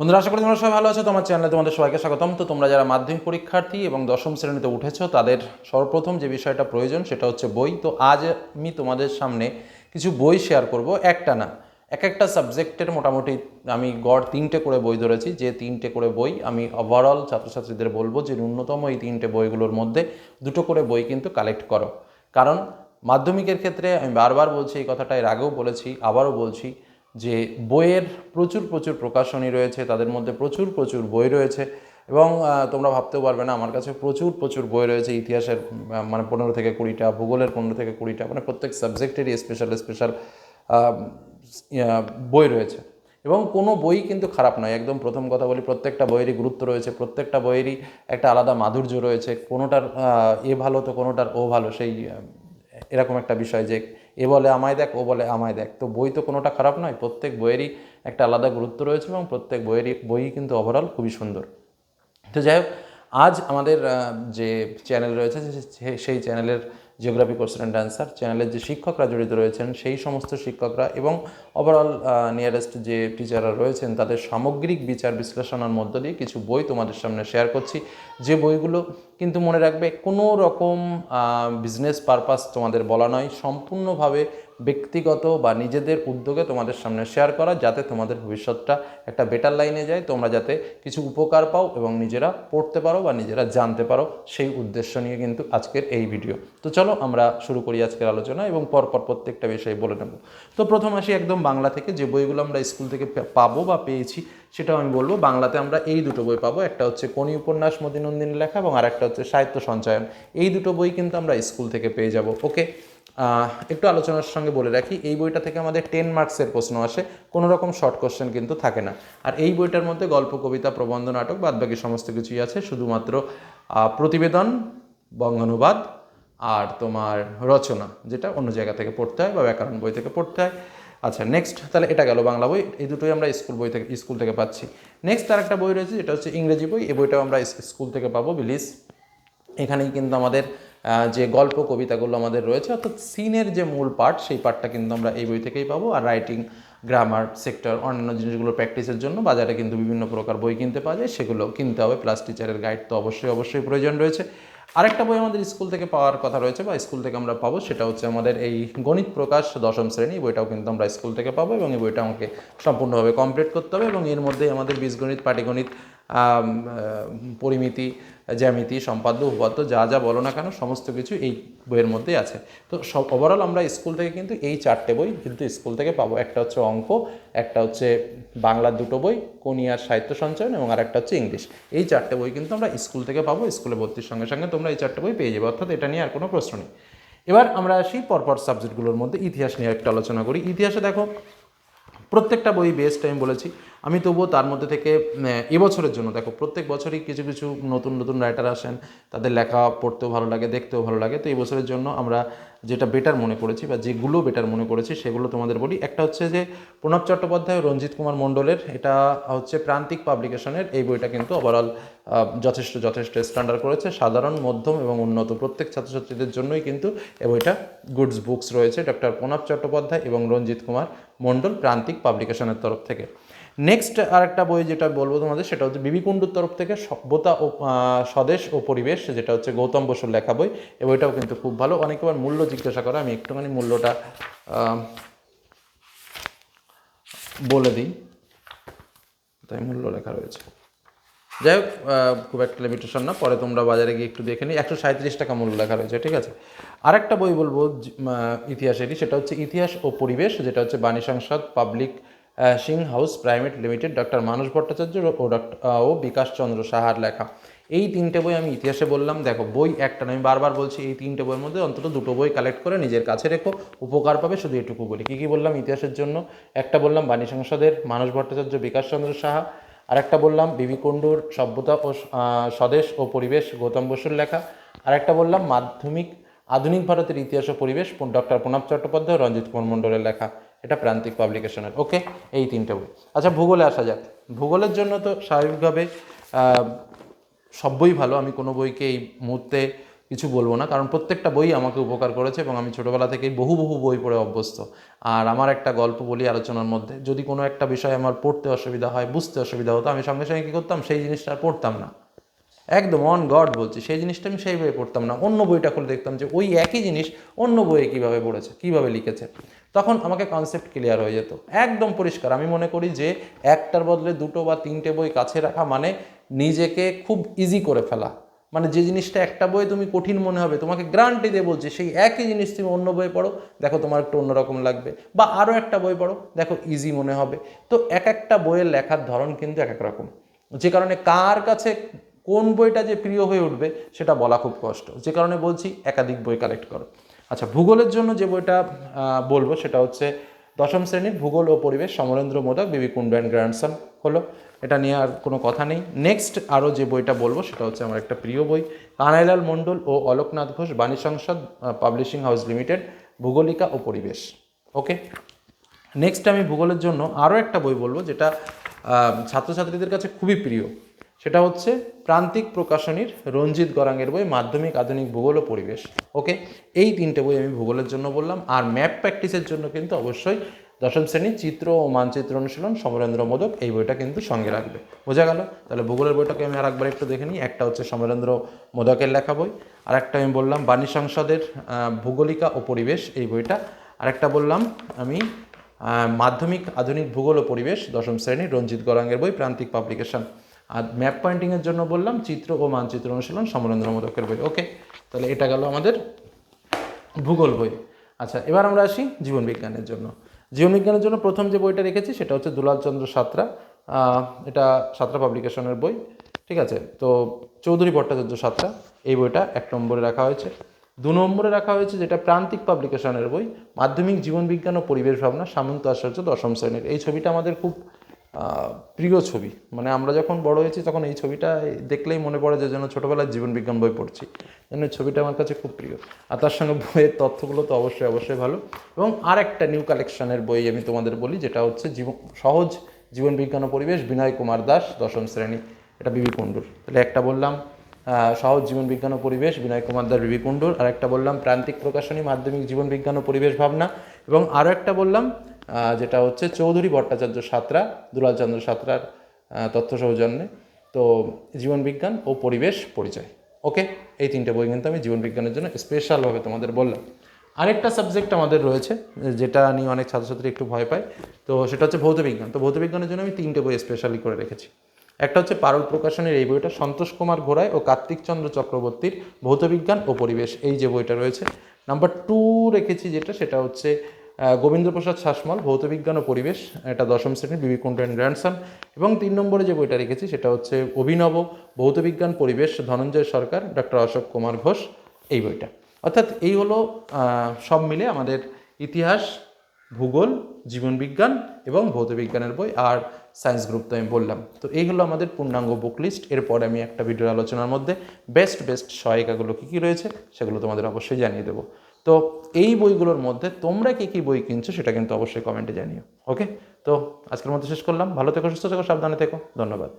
বন্ধুরা, আশা করি তোমরা সবাই ভালো আছো। তোমার চ্যানেলে তোমাদের সবাইকে স্বাগতম। তো তোমরা যারা মাধ্যমিক পরীক্ষার্থী এবং দশম শ্রেণীতে উঠেছো, তাদের সর্বপ্রথম যে বিষয়টা প্রয়োজন, সেটা হচ্ছে বই। তো আজ আমি তোমাদের সামনে কিছু বই শেয়ার করব। একটা না, এক একটা সাবজেক্টের মোটামুটি আমি গড় তিনটে করে বই ধরেছি। যে তিনটে করে বই আমি ওভারঅল ছাত্রছাত্রীদের বলব যে ন্যূনতম এই তিনটে বইগুলোর মধ্যে দুটো করে বই কিন্তু কালেক্ট করো। কারণ মাধ্যমিকের ক্ষেত্রে আমি বারবার বলছি, এই কথাটা এর আগেও বলেছি, আবারও বলছি যে বইয়ের প্রচুর প্রচুর প্রকাশনী রয়েছে, তাদের মধ্যে প্রচুর প্রচুর বই রয়েছে এবং তোমরা ভাবতেও পারবে না, আমার কাছে প্রচুর প্রচুর বই রয়েছে ইতিহাসের মানে পনেরো থেকে কুড়িটা, ভূগোলের পনেরো থেকে কুড়িটা মানে প্রত্যেক সাবজেক্টেরই স্পেশাল স্পেশাল বই রয়েছে। এবং কোনো বই কিন্তু খারাপ নয়, একদম প্রথম কথা বলি, প্রত্যেকটা বইয়েরই গুরুত্ব রয়েছে, প্রত্যেকটা বইয়েরই একটা আলাদা মাধুর্য রয়েছে, কোনোটার এ ভালো তো কোনোটার ও ভালো, সেই এরকম একটা বিষয় যে এ বলে আমায় দেখ, ও বলে আমায় দেখ। তো বই তো কোনোটা খারাপ নয়, প্রত্যেক বইয়েরই একটা আলাদা গুরুত্ব রয়েছে এবং প্রত্যেক বইয়েরই বই কিন্তু ওভারঅল খুবই সুন্দর। তো যাই হোক, আজ আমাদের যে চ্যানেল রয়েছে সেই চ্যানেলের জিওগ্রাফি কোশ্চেন অ্যান্ড অ্যান্সার চ্যানেলের যে শিক্ষকরা জড়িত রয়েছেন, সেই সমস্ত শিক্ষকরা এবং ওভারঅল নিয়ারেস্ট যে টিচাররা রয়েছেন, তাদের সামগ্রিক বিচার বিশ্লেষণের মধ্য দিয়ে কিছু বই তোমাদের সামনে শেয়ার করছি। যে বইগুলো কিন্তু মনে রাখবে, কোনো রকম বিজনেস পারপাস তোমাদের বলা নয়, সম্পূর্ণভাবে ব্যক্তিগত বা নিজেদের উদ্যোগে তোমাদের সামনে শেয়ার করা, যাতে তোমাদের ভবিষ্যৎটা একটা বেটার লাইনে যায়। তোমরা যাতে কিছু উপকার পাও এবং নিজেরা পড়তে পারো বা নিজেরা জানতে পারো, সেই উদ্দেশ্য নিয়ে কিন্তু আজকের এই ভিডিও তো চলো আমরা শুরু করি আজকের আলোচনা এবং পরপর প্রত্যেকটা বিষয়ে বলে নেব। তো প্রথম আসি একদম বাংলা থেকে, যে বইগুলো আমরা স্কুল থেকে পাবো বা পেয়েছি, সেটাও আমি বলব। বাংলাতে আমরা এই দুটো বই পাবো। একটা হচ্ছে কোনি উপন্যাস মদিনন্দিনী লেখা এবং আরেকটা হচ্ছে সাহিত্য সঞ্চয়ন। এই দুটো বই কিন্তু আমরা স্কুল থেকে পেয়ে যাব। ওকে একটু আলোচনার সঙ্গে বলে রাখি, এই বইটা থেকে আমাদের টেন মার্কসের প্রশ্ন আসে কোনো রকম শর্ট কোশ্চেন কিন্তু থাকে না। আর এই বইটার মধ্যে গল্প, কবিতা, প্রবন্ধ, নাটক বাদ বাকি সমস্ত কিছুই আছে, শুধুমাত্র প্রতিবেদন, বঙ্গানুবাদ, আর তোমার রচনা, যেটা অন্য জায়গা থেকে পড়তে হয় বা ব্যাকরণ বই থেকে পড়তে হয়। আচ্ছা নেক্সট তাহলে এটা গেল বাংলা বই, এই দুটোই আমরা স্কুল বই থেকে, স্কুল থেকে পাচ্ছি। নেক্সট আর একটা বই রয়েছে, যেটা হচ্ছে ইংরেজি বই এই বইটাও আমরা স্কুল থেকে পাবো বিলিস এখানেই কিন্তু আমাদের যে গল্প কবিতাগুলো আমাদের রয়েছে, অর্থাৎ সিনের যে মূল পার্ট সেই পার্টটা কিন্তু আমরা এই বই থেকেই পাবো। আর রাইটিং, গ্রামার, সেক্টর, অন্যান্য জিনিসগুলো প্র্যাকটিসের জন্য বাজারে কিন্তু বিভিন্ন প্রকার বই কিনতে পাওয়া যায়, সেগুলো কিনতে হবে। প্লাস টিচারের গাইড তো অবশ্যই অবশ্যই প্রয়োজন রয়েছে। আরেকটা বই আমাদের স্কুল থেকে পাওয়ার কথা রয়েছে বা স্কুল থেকে আমরা পাবো, সেটা হচ্ছে আমাদের এই গণিত প্রকাশ দশম শ্রেণি। বইটাও কিন্তু আমরা স্কুল থেকে পাবো এবং এই বইটা আমাকে সম্পূর্ণভাবে কমপ্লিট করতে হবে এবং এর মধ্যেই আমাদের বীজগণিত, পাটিগণিত পরিমিতি, জ্যামিতি, সম্পাদ্য, উপপাদ্য, যা যা বলো না কেন, সমস্ত কিছু এই বইয়ের মধ্যেই আছে। তো সব ওভারঅল আমরা স্কুল থেকে কিন্তু এই চারটে বই কিন্তু স্কুল থেকে পাবো। একটা হচ্ছে অঙ্ক, একটা হচ্ছে বাংলার দুটো বই, কোনিয়ার সাহিত্য সঞ্চয়ন এবং আরেকটা হচ্ছে ইংলিশ। এই চারটে বই কিন্তু আমরা স্কুল থেকে পাবো স্কুলে ভর্তির সঙ্গে সঙ্গে তোমরা এই চারটে বই পেয়ে যাবে। অর্থাৎ এটা নিয়ে আর কোনো প্রশ্ন নেই। এবার আমরা আসি পরপর সাবজেক্টগুলোর মধ্যে। ইতিহাস নিয়ে একটা আলোচনা করি। ইতিহাসে দেখো, প্রত্যেকটা বই বেস্ট আমি বলেছি। আমি তবুও তার মধ্যে থেকে এবছরের জন্য, দেখো, প্রত্যেক বছরই কিছু কিছু নতুন নতুন রাইটার আসেন, তাদের লেখা পড়তেও ভালো লাগে, দেখতেও ভালো লাগে। তো এবছরের জন্য আমরা যেটা বেটার মনে করেছি বা যেগুলো বেটার মনে করেছি, সেগুলো তোমাদের বলি। একটা হচ্ছে যে, প্রণব চট্টোপাধ্যায় রঞ্জিত কুমার মণ্ডলের, এটা হচ্ছে প্রান্তিক পাবলিকেশনের এই বইটা কিন্তু ওভারঅল যথেষ্ট যথেষ্ট স্ট্যান্ডার্ড করেছে। সাধারণ, মধ্যম এবং উন্নত। প্রত্যেক ছাত্রছাত্রীদের জন্যই কিন্তু এই বইটা গুডস বুকস রয়েছে। ডক্টর প্রণব চট্টোপাধ্যায় এবং রঞ্জিত কুমার মণ্ডল প্রান্তিক পাবলিকেশনের তরফ থেকে। নেক্সট আরেকটা বই যেটা বলব তোমাদের, সেটা হচ্ছে বিবি কুণ্ডুর তরফ থেকে সভ্যতা ও স্বদেশ ও পরিবেশ, যেটা হচ্ছে গৌতম বসুর লেখা বই। এই বইটাও কিন্তু খুব ভালো। অনেকে আবার মূল্য জিজ্ঞাসা করে, আমি একটুখানি মূল্যটা বলে দিই। তাই মূল্য লেখা রয়েছে। যাই হোক খুব একটা লিমিটেশন না। পরে তোমরা বাজারে গিয়ে একটু দেখে নিই। একশো সাঁত্রিশ টাকা মূল্য লেখা রয়েছে, ঠিক আছে? আরেকটা বই বলব ইতিহাসেরই, সেটা হচ্ছে ইতিহাস ও পরিবেশ, যেটা হচ্ছে Bani Sansad publishing house private limited, doctor Manas Bhattacharya ও ডক্টর ও বিকাশ চন্দ্র সাহার লেখা। এই তিনটে বই আমি ইতিহাসে বললাম, দেখো, বই একটা আমি বারবার বলছি, এই তিনটে বইয়ের মধ্যে অন্তত দুটো বই কালেক্ট করে নিজের কাছে রেখো, উপকার পাবে শুধু এটুকু বলি কী কী বললাম ইতিহাসের জন্য? একটা বললাম, বাণী সংসদের মানস ভট্টাচার্য, বিকাশ চন্দ্র সাহা। আরেকটা বললাম, বিবি কুণ্ডুর, সভ্যতা ও স্বদেশ ও পরিবেশ, গৌতম বসুর লেখা। আরেকটা বললাম, মাধ্যমিক, আধুনিক ভারতের ইতিহাস ও পরিবেশ ডক্টর প্রণব চট্টোপাধ্যায় রঞ্জিত কুমার মণ্ডলের লেখা। এটা প্রান্তিক পাবলিকেশনের ওকে এই তিনটে বই। আচ্ছা ভূগোলে আসা যাক। ভূগোলের জন্য তো স্বাভাবিকভাবে সব বই ভালো। আমি কোনো বইকে এই মুহূর্তে কিছু বলব না, কারণ প্রত্যেকটা বই আমাকে উপকার করেছে এবং আমি ছোটোবেলা থেকেই বহু বহু বই পড়ে অভ্যস্ত। আর আমার একটা গল্প বলি আলোচনার মধ্যে। যদি কোনো একটা বিষয় আমার পড়তে অসুবিধা হয়, বুঝতে অসুবিধা হতো, আমি সঙ্গে সঙ্গে কী করতাম? সেই জিনিসটা পড়তাম না। একদম অন গড বলছি, সেই জিনিসটা আমি সেইভাবে পড়তাম না। অন্য বইটা খুলে দেখতাম যে ওই একই জিনিস অন্য বইয়ে কীভাবে পড়েছে, কীভাবে লিখেছে। তখন আমাকে কনসেপ্ট ক্লিয়ার হয়ে যেত। একদম পরিষ্কার। আমি মনে করি যে একটার বদলে দুটো বা তিনটে বই কাছে রাখা মানে নিজেকে খুব ইজি করে ফেলা। মানে যে জিনিসটা একটা বইয়ে তুমি কঠিন মনে হবে, তোমাকে গ্রান্টি দিয়ে বলছে সেই একই জিনিস তুমি অন্য বই পড়ো। দেখো তোমার একটু অন্যরকম লাগবে। বা আরও একটা বই পড়ো, দেখো ইজি মনে হবে। তো এক একটা বইয়ের লেখার ধরন কিন্তু এক এক রকম। যে কারণে কার কাছে কোন বইটা যে প্রিয় হয়ে উঠবে সেটা বলা খুব কষ্ট। যে কারণে বলছি একাধিক বই কালেক্ট করো। আচ্ছা ভূগোলের জন্য যে বইটা বলব সেটা হচ্ছে দশম শ্রেণির ভূগোল ও পরিবেশ সমরেন্দ্র মোদক বিবি অ্যান্ড গ্র্যান্ডসন হলো। এটা নিয়ে আর কোনো কথা নেই। নেক্সট আরও যে বইটা বলব সেটা হচ্ছে আমার একটা প্রিয় বই, কানাইলাল মণ্ডল ও Aloknath Ghosh Bani Sansad publishing house limited ভূগোলিকা ও পরিবেশ। ওকে? নেক্সট আমি ভূগোলের জন্য আরও একটা বই বলব যেটা ছাত্রছাত্রীদের কাছে খুবই প্রিয়। সেটা হচ্ছে প্রান্তিক প্রকাশনীর রঞ্জিত গরাঙ্গের বই, মাধ্যমিক, আধুনিক ভূগোল ও পরিবেশ। ওকে? এই তিনটে বই আমি ভূগোলের জন্য বললাম। আর ম্যাপ প্র্যাকটিসের জন্য কিন্তু অবশ্যই দশম শ্রেণির চিত্র ও মানচিত্র অনুশীলন সমরেন্দ্র মোদক এই বইটা কিন্তু সঙ্গে রাখবে। বোঝা গেল? তাহলে ভূগোলের বইটাকে আমি আর একবার একটু দেখে নিই। একটা হচ্ছে সমরেন্দ্র মোদকের লেখা বই আর একটা আমি বললাম বাণী সংসদের ভূগোলিকা ও পরিবেশ এই বইটা। আরেকটা বললাম আমি মাধ্যমিক, আধুনিক ভূগোল ও পরিবেশ দশম শ্রেণি রঞ্জিত গরাঙ্গের বই, প্রান্তিক পাবলিকেশন। আর ম্যাপ পয়েন্টিংয়ের জন্য বললাম চিত্র ও মানচিত্র অনুশীলন সমরেন্দ্র মোদকের বই। ওকে তাহলে এটা গেল আমাদের ভূগোল বই। আচ্ছা এবার আমরা আসি জীবন বিজ্ঞানের জন্য। জীবন বিজ্ঞানের জন্য প্রথম যে বইটা রেখেছি সেটা হচ্ছে দুলাল চন্দ্র সাঁতরা। এটা সাঁতরা পাবলিকেশনের বই। ঠিক আছে, তো চৌধুরী ভট্টাচার্য সাঁতরা, এই বইটা এক নম্বরে রাখা হয়েছে। দু নম্বরে রাখা হয়েছে যেটা প্রান্তিক পাবলিকেশনের বই, মাধ্যমিক জীবন বিজ্ঞান ও পরিবেশ ভাবনা, সামন্ত আচার্য দশম শ্রেণির। এই ছবিটা আমাদের খুব প্রিয় ছবি। মানে আমরা যখন বড় হয়েছি তখন এই ছবিটা দেখলেই মনে পড়ে যে যেন ছোটোবেলায় জীবন বিজ্ঞান বই পড়ছি। যেন ছবিটা আমার কাছে খুব প্রিয়। আর তার সঙ্গে বইয়ের তথ্যগুলো তো অবশ্যই অবশ্যই ভালো। এবং আর একটা নিউ কালেকশনের বই আমি তোমাদের বলি, যেটা হচ্ছে জীবন সহজ জীবন বিজ্ঞান ও পরিবেশ, বিনয় কুমার দাস, দশম শ্রেণি। এটা বিবি কুণ্ডুর। তাহলে একটা বললাম সহজ জীবন বিজ্ঞান ও পরিবেশ, বিনয় কুমার দাস, বিবি কুণ্ডুর। আর একটা বললাম, প্রান্তিক প্রকাশনী, মাধ্যমিক জীবন বিজ্ঞান ও পরিবেশ ভাবনা। এবং আরও একটা বললাম যেটা হচ্ছে চৌধুরী ভট্টাচার্য সাঁতরা দুলালচন্দ্র সাঁতরার তথ্য সৌজন্যে তো জীবন বিজ্ঞান ও পরিবেশ পরিচয়। ওকে, এই তিনটে বই কিন্তু আমি জীবন বিজ্ঞানের জন্য স্পেশালভাবে তোমাদের বললাম। আরেকটা সাবজেক্ট আমাদের রয়েছে, যেটা নিয়ে অনেক ছাত্রছাত্রী একটু ভয় পায়। তো সেটা হচ্ছে ভৌত বিজ্ঞান। তো ভৌত বিজ্ঞানের জন্য আমি তিনটে বই স্পেশালি করে রেখেছি। একটা হচ্ছে পারল প্রকাশনের এই বইটা সন্তোষ কুমার ঘোড়ায় ও কার্তিক চন্দ্র চক্রবর্তীর ভৌতবিজ্ঞান ও পরিবেশ। এই যে বইটা রয়েছে নাম্বার টু রেখেছি যেটা, সেটা হচ্ছে গোবিন্দপ্রসাদ শাসমল ভৌতবিজ্ঞান ও পরিবেশ, এটা দশম শ্রেণির বিবি অ্যান্ড গ্র্যান্ডসন এবং তিন নম্বরে যে বইটা রেখেছি, সেটা হচ্ছে অভিনব ভৌতবিজ্ঞান পরিবেশ, ধনঞ্জয় সরকার, ডক্টর অশোক কুমার ঘোষ, এই বইটা। অর্থাৎ এই হলো সব মিলে আমাদের ইতিহাস, ভূগোল জীবনবিজ্ঞান এবং ভৌতবিজ্ঞানের বই আর সায়েন্স গ্রুপ তো আমি বললাম। তো এই হলো আমাদের পূর্ণাঙ্গ বুক লিস্ট। এরপর আমি একটা ভিডিওর আলোচনার মধ্যে বেস্ট বেস্ট সহায়িকাগুলো কী কী রয়েছে, সেগুলো তোমাদের অবশ্যই জানিয়ে দেবো। তো এই বইগুলোর মধ্যে তোমরা কী কী বই কিনছো সেটা কিন্তু অবশ্যই কমেন্টে জানিও ওকে তো আজকের মধ্যে শেষ করলাম, ভালো থেকো, সুস্থ থেকো, সাবধানে থেকো, ধন্যবাদ।